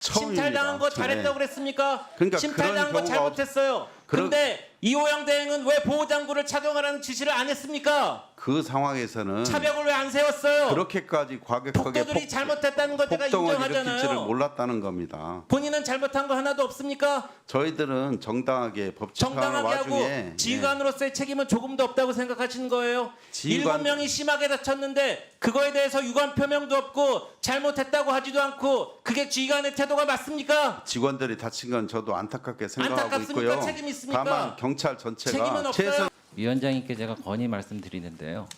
처음입니다. 심탈당한 거 네. 잘했다고 그랬습니까? 그러니까 심탈당한 거 경우가 잘못했어요. 그런- 근데 이호영 대행은 왜 보호장구를 착용하라는 지시를 안 했습니까? 그 상황에서는 차벽을 왜 안 세웠어요? 그렇게까지 과격하게 독도들이 잘못했다는 거 제가 폭동을 인정하잖아요. 몰랐다는 겁니다. 본인은 잘못한 거 하나도 없습니까? 저희들은 정당하게 법 집행하는 정당하게 와중에 하고 지휘관으로서의 책임은 조금도 없다고 생각하시는 거예요. 지휘관- 일곱 명이 심하게 다쳤는데 그거에 대해서 유감 표명도 없고 잘못했다고 하지도 않고 그게 지휘관의 태도가 맞습니까? 예, 직원들이 다친 건 저도 안타깝게 생각하고 안타깝습니까? 있고요. 책임 있습니까? 다만 경찰 전체가. 최선 위원장님께 제가 건의 말씀드리는데요.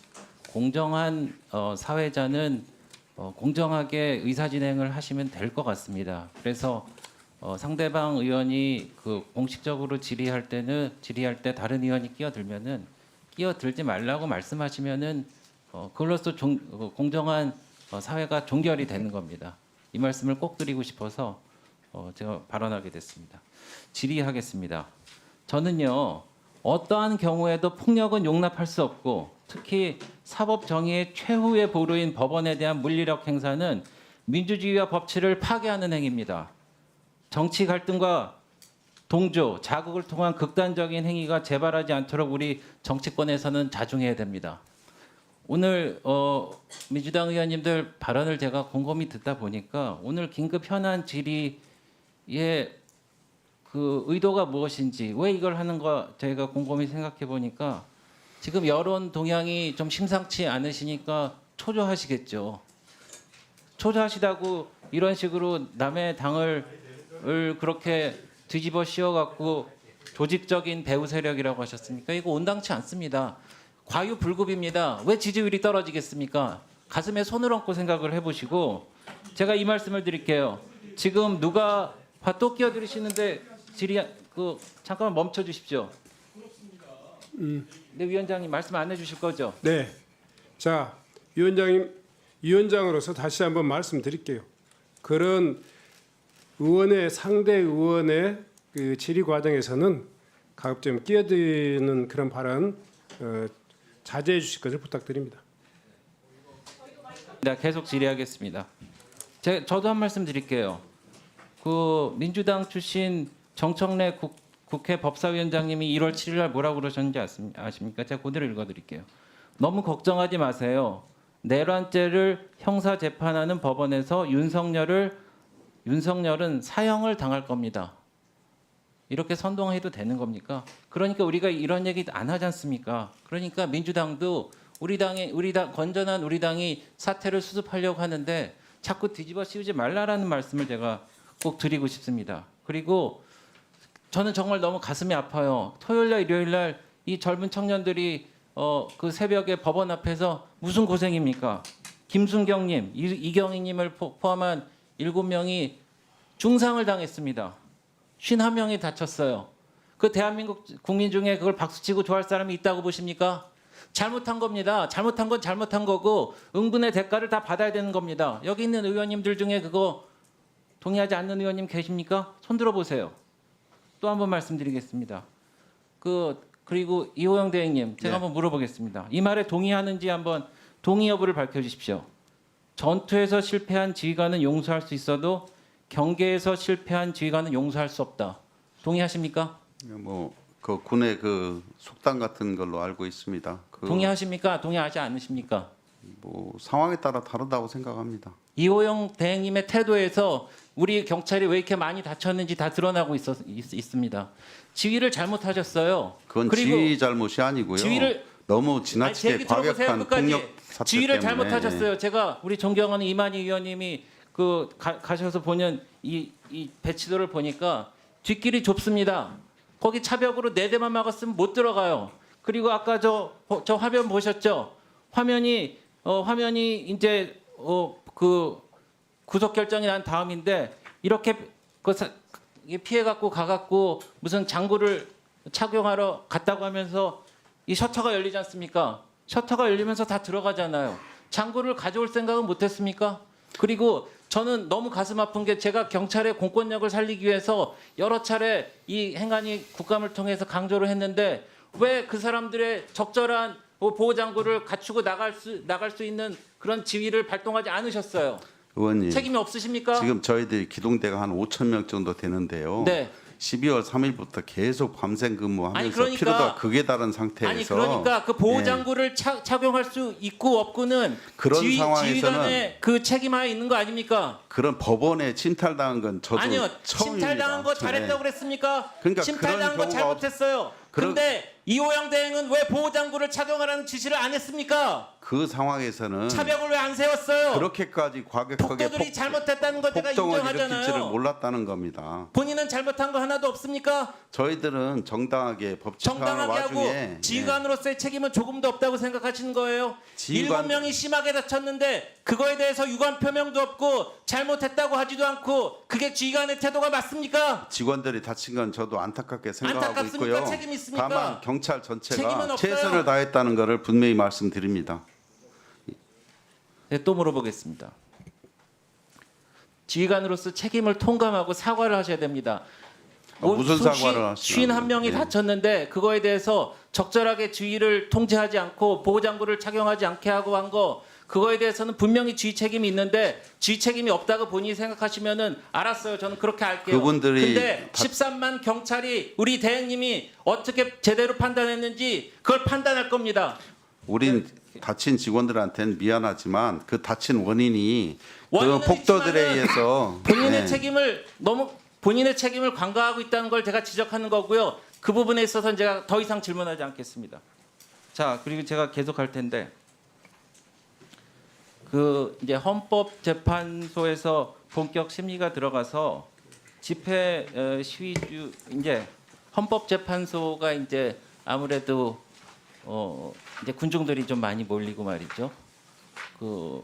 공정한 어, 사회자는 어, 공정하게 의사 진행을 하시면 될 것 같습니다. 그래서 어, 상대방 의원이 그 공식적으로 질의할 때는 질의할 때 다른 의원이 끼어들면은 끼어들지 말라고 말씀하시면은 어, 그걸로써 종, 어, 공정한 어, 사회가 종결이 되는 겁니다. 이 말씀을 꼭 드리고 싶어서 어, 제가 발언하게 됐습니다. 질의하겠습니다. 저는요 어떠한 경우에도 폭력은 용납할 수 없고 특히 사법 정의의 최후의 보루인 법원에 대한 물리력 행사는 민주주의와 법치를 파괴하는 행위입니다. 정치 갈등과 동조, 자극을 통한 극단적인 행위가 재발하지 않도록 우리 정치권에서는 자중해야 됩니다. 오늘 어, 민주당 의원님들 발언을 제가 곰곰이 듣다 보니까 오늘 긴급 현안 질의에 그 의도가 무엇인지 왜 이걸 하는 거 저희가 곰곰이 생각해 보니까 지금 여론 동향이 좀 심상치 않으시니까 초조하시겠죠. 초조하시다고 이런 식으로 남의 당을 을 그렇게 뒤집어 씌워 갖고 조직적인 배후 세력이라고 하셨으니까 이거 온당치 않습니다. 과유불급입니다. 왜 지지율이 떨어지겠습니까? 가슴에 손을 얹고 생각을 해보시고 제가 이 말씀을 드릴게요. 지금 누가 아, 또 끼어들으시는데 질의 그 잠깐만 멈춰 주십시오. 네 위원장님 말씀 안 해주실 거죠? 네. 자, 위원장님, 위원장으로서 다시 한번 말씀드릴게요. 그런 의원의 상대 의원의 그 질의 과정에서는 가급적 끼어드는 그런 발언 어, 자제해 주실 것을 부탁드립니다. 네, 계속 질의하겠습니다. 제, 저도 한 말씀 드릴게요. 그 민주당 출신 정청래 국, 국회 법사위원장님이 1월 7일 날 뭐라고 그러셨는지 아십니- 아십니까? 제가 그대로 읽어드릴게요. 너무 걱정하지 마세요. 내란죄를 형사 재판하는 법원에서 윤석열을 윤석열은 사형을 당할 겁니다. 이렇게 선동해도 되는 겁니까? 그러니까 우리가 이런 얘기 안 하지 않습니까? 그러니까 민주당도 우리 당의 우리 당 건전한 우리 당이 사태를 수습하려고 하는데 자꾸 뒤집어 씌우지 말라라는 말씀을 제가 꼭 드리고 싶습니다. 그리고 저는 정말 너무 가슴이 아파요. 토요일 날 일요일 날 이 젊은 청년들이 어 그 새벽에 법원 앞에서 무슨 고생입니까? 김순경 님, 이- 이경희 님을 포- 포함한 일곱 명이 중상을 당했습니다. 51명이 다쳤어요. 그 대한민국 국민 중에 그걸 박수치고 좋아할 사람이 있다고 보십니까? 잘못한 겁니다. 잘못한 건 잘못한 거고 응분의 대가를 다 받아야 되는 겁니다. 여기 있는 의원님들 중에 그거 동의하지 않는 의원님 계십니까? 손 들어 보세요. 또 한 번 말씀드리겠습니다. 그 그리고 이호영 대행님 제가 네. 한번 물어보겠습니다. 이 말에 동의하는지 한번 동의 여부를 밝혀 주십시오. 전투에서 실패한 지휘관은 용서할 수 있어도 경계에서 실패한 지휘관은 용서할 수 없다. 동의하십니까? 뭐 그 군의 그 속담 같은 걸로 알고 있습니다. 그 동의하십니까? 동의하지 않으십니까? 뭐 상황에 따라 다르다고 생각합니다. 이호영 대행님의 태도에서 우리 경찰이 왜 이렇게 많이 다쳤는지 다 드러나고 있었, 있, 있습니다. 지휘를 잘못하셨어요. 그건 지휘 잘못이 아니고요. 지휘를 너무 아니, 제 지나치게 들어보세요. 과격한 끝까지. 폭력 사태 지휘를 때문에 잘못하셨어요. 제가 우리 존경하는 이만희 의원님이 그 가, 가셔서 보는 이, 이 배치도를 보니까 뒷길이 좁습니다. 거기 차벽으로 네 대만 막았으면 못 들어가요. 그리고 아까 저 저 화면 보셨죠? 화면이 어 화면이 이제 어 그 구속 결정이 난 다음인데 이렇게 그 피해 갖고 가 갖고 무슨 장구를 착용하러 갔다고 하면서 이 셔터가 열리지 않습니까? 셔터가 열리면서 다 들어가잖아요. 장구를 가져올 생각은 못 했습니까? 그리고 저는 너무 가슴 아픈 게 제가 경찰의 공권력을 살리기 위해서 여러 차례 이 행안위 국감을 통해서 강조를 했는데 왜 그 사람들의 적절한 보호 장구를 갖추고 나갈 수 나갈 수 있는 그런 지위를 발동하지 않으셨어요. 의원님 책임이 없으십니까? 지금 저희들이 기동대가 한 5천 명 정도 되는데요. 네. 12월 3일부터 계속 밤샘 근무하면서 아니, 그러니까- 피로도가 극에 달한 상태에서 아니 그러니까 그 보호 예. 장구를 차- 착용할 수 있고 없고는 그런 지휘, 상황에서는- 그 책임하에 있는 거 아닙니까? 그런 법원에 침탈당한 건 저도 아니요 처음입니다. 침탈당한 거 네. 잘했다고 그랬습니까? 그러니까 침탈당한 거 잘못했어요. 그런- 근데 이호영 대행은 왜 보호 장구를 착용하라는 지시를 안 했습니까? 그 상황에서는 차벽을 왜 안 세웠어요? 그렇게까지 과격하게 폭도들이 폭- 잘못했다는 거 제가 폭동을 일으킬 줄을 인정하잖아요. 몰랐다는 겁니다. 본인은 잘못한 거 하나도 없습니까? 저희들은 정당하게 법 재판하는 정당하게 하고 와중에 예. 지휘관으로서의 책임은 조금도 없다고 생각하시는 거예요. 지휘관- 일곱 명이 심하게 다쳤는데 그거에 대해서 유감 표명도 없고 잘못했다고 하지도 않고 그게 지휘관의 태도가 맞습니까? 직원들이 다친 건 저도 안타깝게 생각하고 안타깝습니까? 있고요. 책임 있습니까? 다만 경찰 책임은 전체가 없어요. 최선을 다했다는 것을 분명히 말씀드립니다. 네, 또 물어보겠습니다. 지휘관으로서 책임을 통감하고 사과를 하셔야 됩니다. 아, 무슨 수십- 사과를 하시나요? 쉰한 명이 예. 다쳤는데 그거에 대해서 적절하게 주의를 통제하지 않고 보호장구를 착용하지 않게 하고 한 거 그거에 대해서는 분명히 주의 책임이 있는데 주의 책임이 없다고 본인이 생각하시면은 알았어요. 저는 그렇게 할게요. 그분들이 근데 다- 13만 경찰이 우리 대행님이 어떻게 제대로 판단했는지 그걸 판단할 겁니다. 우린 다친 직원들한테는 미안하지만 그 다친 원인이 그 원인은 폭도들에 있지만은 의해서 본인의 네. 책임을 너무 본인의 책임을 간과하고 있다는 걸 제가 지적하는 거고요. 그 부분에 있어서는 제가 더 이상 질문하지 않겠습니다. 자 그리고 제가 계속 할 텐데 그 이제 헌법재판소에서 본격 심리가 들어가서 집회 어, 시위 주 이제 헌법재판소가 이제 아무래도 어 이제 군중들이 좀 많이 몰리고 말이죠. 그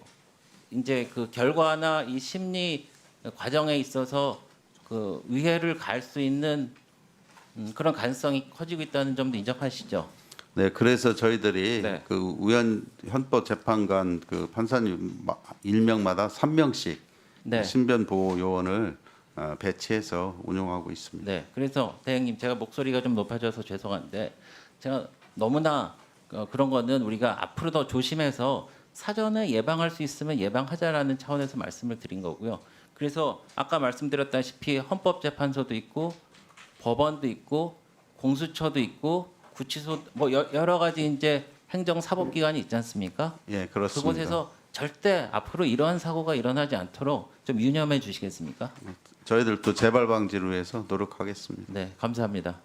이제 그 결과나 이 심리 과정에 있어서 그 위해를 갈 수 있는 음, 그런 가능성이 커지고 있다는 점도 인정하시죠. 네, 그래서 저희들이 네. 그 우연 헌법 재판관 그 판사님 마- 일명마다 3명씩 네. 신변 보호 요원을 어, 배치해서 운영하고 있습니다. 네, 그래서 대행님 제가 목소리가 좀 높아져서 죄송한데 제가 너무나 어, 그런 거는 우리가 앞으로 더 조심해서 사전에 예방할 수 있으면 예방하자라는 차원에서 말씀을 드린 거고요. 그래서 아까 말씀드렸다시피 헌법재판소도 있고 법원도 있고 공수처도 있고 구치소 뭐 여- 여러 가지 이제 행정 사법기관이 있지 않습니까? 예, 그렇습니다. 그곳에서 절대 앞으로 이러한 사고가 일어나지 않도록 좀 유념해 주시겠습니까? 저희들도 재발 방지를 위해서 노력하겠습니다. 네, 감사합니다.